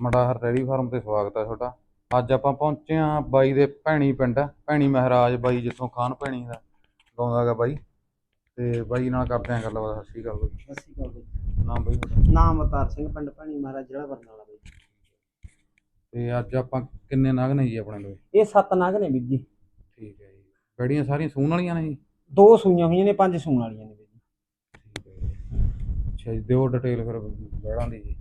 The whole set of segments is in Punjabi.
ਮੜਾ ਰੈਡੀ ਫਾਰਮ ਤੇ ਸਵਾਗਤ ਹੈ ਤੁਹਾਡਾ। ਅੱਜ ਆਪਾਂ ਪਹੁੰਚੇ ਆ ਬਾਈ ਦੇ ਭੈਣੀ ਪਿੰਡ ਭੈਣੀ ਮਹਾਰਾਜ ਬਾਈ ਜਿੱਥੋਂ ਖਾਨ ਭੈਣੀ ਦਾ ਗਾਉਂਦਾ ਗਾ ਬਾਈ। ਤੇ ਬਾਈ ਨਾਲ ਕਰਦੇ ਆ ਗੱਲਬਾਤ ਸਤਿ ਸ਼੍ਰੀ ਅਕਾਲ ਬਾਈ। ਸਤਿ ਸ਼੍ਰੀ ਅਕਾਲ ਬਈ। ਨਾਮ ਬਾਈ? ਨਾਮ ਅਵਤਾਰ ਸਿੰਘ ਪਿੰਡ ਭਾਣੀ ਮਹਾਰਾਜ ਜ਼ਿਲ੍ਹਾ ਬਰਨਾਲਾ ਬਈ। ਤੇ ਅੱਜ ਆਪਾਂ ਕਿੰਨੇ ਨਗ ਨੇ ਜੀ ਆਪਣੇ ਲਈ ਇਹ ਸੱਤ ਨਗ ਨੇ ਵੀਰ ਜੀ। ਠੀਕ ਹੈ ਜੀ। ਬੈੜੀਆਂ ਸਾਰੀਆਂ ਸੂਣ ਵਾਲੀਆਂ ਨੇ ਜੀ? ਦੋ ਸੂਈਆਂ ਹੋਈਆਂ ਨੇ ਪੰਜ ਸੂਣ ਵਾਲੀਆਂ ਨੇ ਵੀਰ ਜੀ। ਠੀਕ ਹੈ ਜੀ। ਅੱਛਾ ਜੀ ਦਿਓ ਡਿਟੇਲ ਫਿਰ ਬੈੜਾਂ ਦੀ ਜੀ।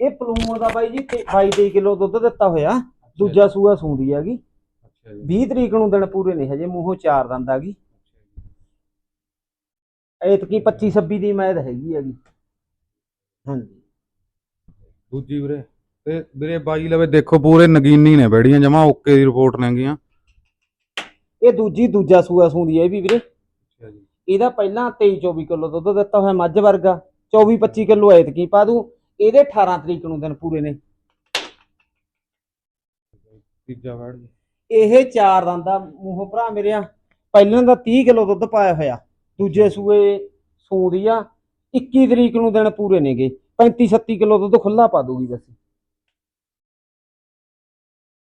ਇਹ ਪਲੂਣ ਦਾ ਬਾਈ ਜੀ ਤੇ 22 23 ਕਿਲੋ ਦੁੱਧ ਦਿੱਤਾ ਹੋਇਆ। ਦੂਜਾ ਸੂਆ ਸੂੰਦੀ ਹੈਗੀ ਅੱਛਾ ਜੀ। 20 ਤਰੀਕ ਨੂੰ ਦਿਨ ਪੂਰੇ ਨੇ ਹਜੇ ਮੂੰਹੋਂ ਚਾਰ ਦੰਦ ਆ ਗਈ। ਐਤਕੀ 25 26 ਦੀ ਮੈਦ ਹੈਗੀ ਹੈਗੀ ਹਾਂਜੀ। ਦੂਜੀ ਵੀਰੇ ਤੇ ਵੀਰੇ ਬਾਈ ਲਵੇ ਦੇਖੋ ਪੂਰੇ ਨਗੀਨੀ ਨੇ ਬੈੜੀਆਂ ਜਮਾ ਓਕੇ ਦੀ ਰਿਪੋਰਟ ਨੇਗੀਆਂ। ਇਹ ਦੂਜੀ ਦੂਜਾ ਸੂਆ ਸੂੰਦੀ ਹੈ ਇਹ ਵੀ ਵੀਰੇ। ਇਹਦਾ ਪਹਿਲਾਂ 23 24 ਕਿਲੋ ਦੁੱਧ ਦਿੱਤਾ ਹੋਇਆ ਮੱਝ ਵਰਗਾ। 24 25 ਕਿਲੋ ਐਤਕੀ ਪਾ ਦੂ। ਇਹਦੇ 18 ਤਰੀਕ ਨੂੰ ਦਿਨ ਪੂਰੇ ਨੇ। ਤੀਜਾ ਜੀ ਇਹ ਚਾਰ ਦੰਦ ਦਾ ਮੂੰਹੋਂ ਭਰਾ ਮੇਰਿਆ ਪਹਿਲਾਂ ਦਾ 30 ਕਿਲੋ ਦੁੱਧ ਪਾਇਆ ਹੋਇਆ। ਦੂਜੇ ਸੂਏ ਸੂਦੀ ਆ। 21 ਤਰੀਕ ਨੂੰ ਦਿਨ ਪੂਰੇ ਨੇਗੇ 35 36 ਕਿਲੋ ਦੁੱਧ ਖੁੱਲਾ ਪਾ ਦੂਗੀ ਬਸ।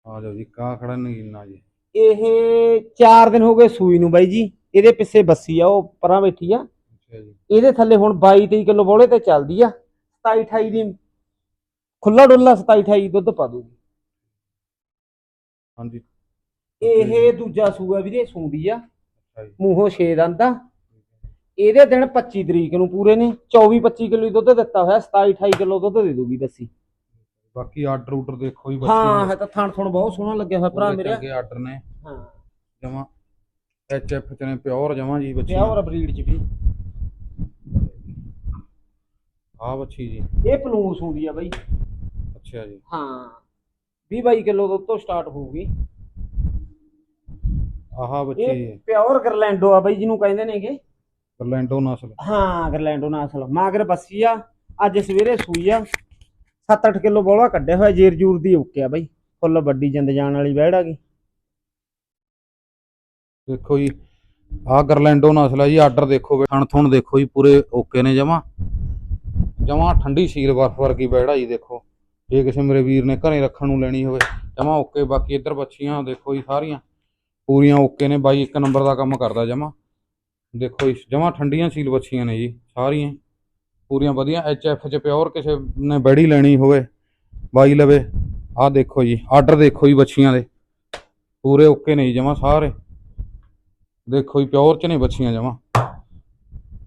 ਆ ਜਾਓ ਜੀ ਕਾ ਖੜਾ ਨਗੀਨਾ ਜੀ। ਇਹ 4 ਦਿਨ ਹੋ ਗਏ ਸੂਈ ਨੂੰ ਬਾਈ ਜੀ। ਇਹਦੇ ਪਿੱਛੇ ਬੱਸੀ ਆ ਉਹ ਪਰਾਂ ਬੈਠੀ ਆ। ਇਹਦੇ ਥੱਲੇ ਹੁਣ 22 23 ਕਿਲੋ ਬੋਲੇ ਤੇ ਚੱਲਦੀ ਆ। 27 28 ਦੀ ਖੁੱਲਾ ਡੁੱਲਾ 27 28 ਦੁੱਧ ਪਾ ਦੂਗੀ ਹਾਂਜੀ। ਇਹ ਦੂਜਾ ਸੂਆ ਵੀਰੇ ਸੂਦੀ ਆ। ਅੱਛਾ ਜੀ। ਮੂੰਹੋਂ 6 ਦੰਦ ਇਹਦੇ ਦਿਨ 25 ਤਰੀਕ ਨੂੰ ਪੂਰੇ ਨੇ। 24 25 ਕਿਲੋ ਦੁੱਧ ਦਿੱਤਾ ਹੋਇਆ। 27 28 ਕਿਲੋ ਦੁੱਧ ਦੇ ਦੂਗੀ ਬੱਸੀ। ਬਾਕੀ ਆਰਡਰ ਉਡਰ ਦੇਖੋ ਜੀ ਹਾਂ ਹੈ ਤਾਂ ਥਣ ਥਣ ਬਹੁਤ ਸੋਹਣਾ ਲੱਗਿਆ ਹੋਇਆ ਭਰਾ ਮੇਰੇ। ਆਰਡਰ ਨੇ। ਹਾਂ। ਜਮਾ। ਐਚ ਐਫ ਚ ਨੇ ਪਿਓਰ ਜਮਾ ਜੀ ਬੱਚੀ ਪਿਓਰ ਬਰੀਡ ਚ ਵੀ। ਆ ਬੱਚੀ ਜੀ। ਇਹ ਪਲੂਣ ਸੂਦੀ ਆ ਬਾਈ। ਅੱਛਾ ਜੀ। ਹਾਂ 20 22 ਕਿਲੋ ਤੋਂ ਸਟਾਰਟ ਹੋਊਗੀ। ਆਹਾ ਬੱਚੀ ਇਹ ਜੀ। ਪਿਓਰ ਗਰਲੈਂਡੋ ਆ ਬਾਈ ਜਿਹਨੂੰ ਕਹਿੰਦੇ ਨੇਗੇ ਗਰਲੈਂਡੋ ਨਸਲ। ਹਾਂ ਗਰਲੈਂਡੋ ਨਸਲ। ਮਾਗਰ ਬੱਸੀ ਆ। ਅੱਜ ਸਵੇਰੇ ਸੂਈ ਆ। 7-8 ਕਿਲੋ ਬੋਲਾ ਕੱਢਿਆ ਹੋਇਆ ਜੇਰ ਜੂਰ ਦੀ ਓਕੇ ਆ ਬਾਈ। ਫੁੱਲ ਵੱਡੀ ਜਿੰਦ ਜਾਣ ਵਾਲੀ ਵਹਿੜ ਆ ਗਈ। ਦੇਖੋ ਜੀ ਆ ਗਰਲੈਂਡੋ ਨਸਲ ਹੈ ਜੀ। ਆਰਡਰ ਦੇਖੋ ਥਣ ਥੁਣ ਦੇਖੋ ਜੀ ਪੂਰੇ ਓਕੇ ਨੇ ਜਮਾ। ਜਮਾ ਠੰਡੀ ਸੀਲ ਬਰਫ ਵਰਗੀ ਬੈੜਾ ਜੀ ਦੇਖੋ। ਜੇ ਕਿਸੇ ਮੇਰੇ ਵੀਰ ਨੇ ਘਰੇ ਰੱਖਣ ਨੂੰ ਲੈਣੀ ਹੋਵੇ, ਜਮਾ ਓਕੇ, ਬਾਕੀ ਇੱਧਰ ਬੱਚੀਆਂ ਦੇਖੋ ਜੀ ਸਾਰੀਆਂ। ਪੂਰੀਆਂ ਓਕੇ ਨੇ, ਬਾਈ ਇੱਕ ਨੰਬਰ ਦਾ ਕੰਮ ਕਰਦਾ ਜਮਾ। ਦੇਖੋ ਜੀ, ਜਮਾ ਠੰਡੀਆਂ ਸੀਲ ਬੱਚੀਆਂ ਨੇ ਜੀ, ਸਾਰੀਆਂ। ਪੂਰੀਆਂ ਵਧੀਆ ਐਚ ਐਫ ਚ ਪਿਓਰ ਕਿਸੇ ਨੇ ਬੈੜੀ ਲੈਣੀ ਹੋਵੇ, ਬਾਈ ਲਵੇ। ਆਹ ਦੇਖੋ ਜੀ, ਆਰਡਰ ਦੇਖੋ ਜੀ ਬੱਚੀਆਂ ਦੇ। ਪੂਰੇ ਓਕੇ ਨੇ ਜੀ ਜਮਾ ਸਾਰੇ। ਦੇਖੋ ਜੀ, ਪਿਓਰ ਚ ਨੇ ਬੱਚੀਆਂ ਜਮਾ।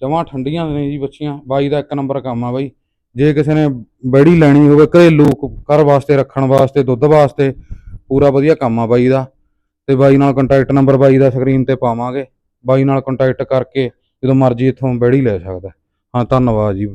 ਜਮਾ ਠੰਡੀਆਂ ਨੇ ਜੀ ਬੱਚੀਆਂ, ਬਾਈ ਦਾ ਇੱਕ ਨੰਬਰ ਕੰਮ ਆ ਬਾਈ। ਜੇ ਕਿਸੇ ਨੇ ਬੈੜੀ ਲੈਣੀ ਹੋਵੇ ਘਰੇਲੂ ਘਰ ਵਾਸਤੇ, ਰੱਖਣ ਵਾਸਤੇ, ਦੁੱਧ ਵਾਸਤੇ, ਪੂਰਾ ਵਧੀਆ ਕੰਮ ਆ ਬਾਈ ਦਾ। ਤੇ ਬਾਈ ਨਾਲ ਕੰਟੈਕਟ ਨੰਬਰ ਬਾਈ ਦਾ ਸਕਰੀਨ ਤੇ ਪਾਵਾਂਗੇ। ਬਾਈ ਨਾਲ ਕੰਟੈਕਟ ਕਰਕੇ ਜਦੋਂ ਮਰਜ਼ੀ ਇੱਥੋਂ ਬੈੜੀ ਲੈ ਸਕਦਾ। ਹਾਂ, ਧੰਨਵਾਦ ਜੀ।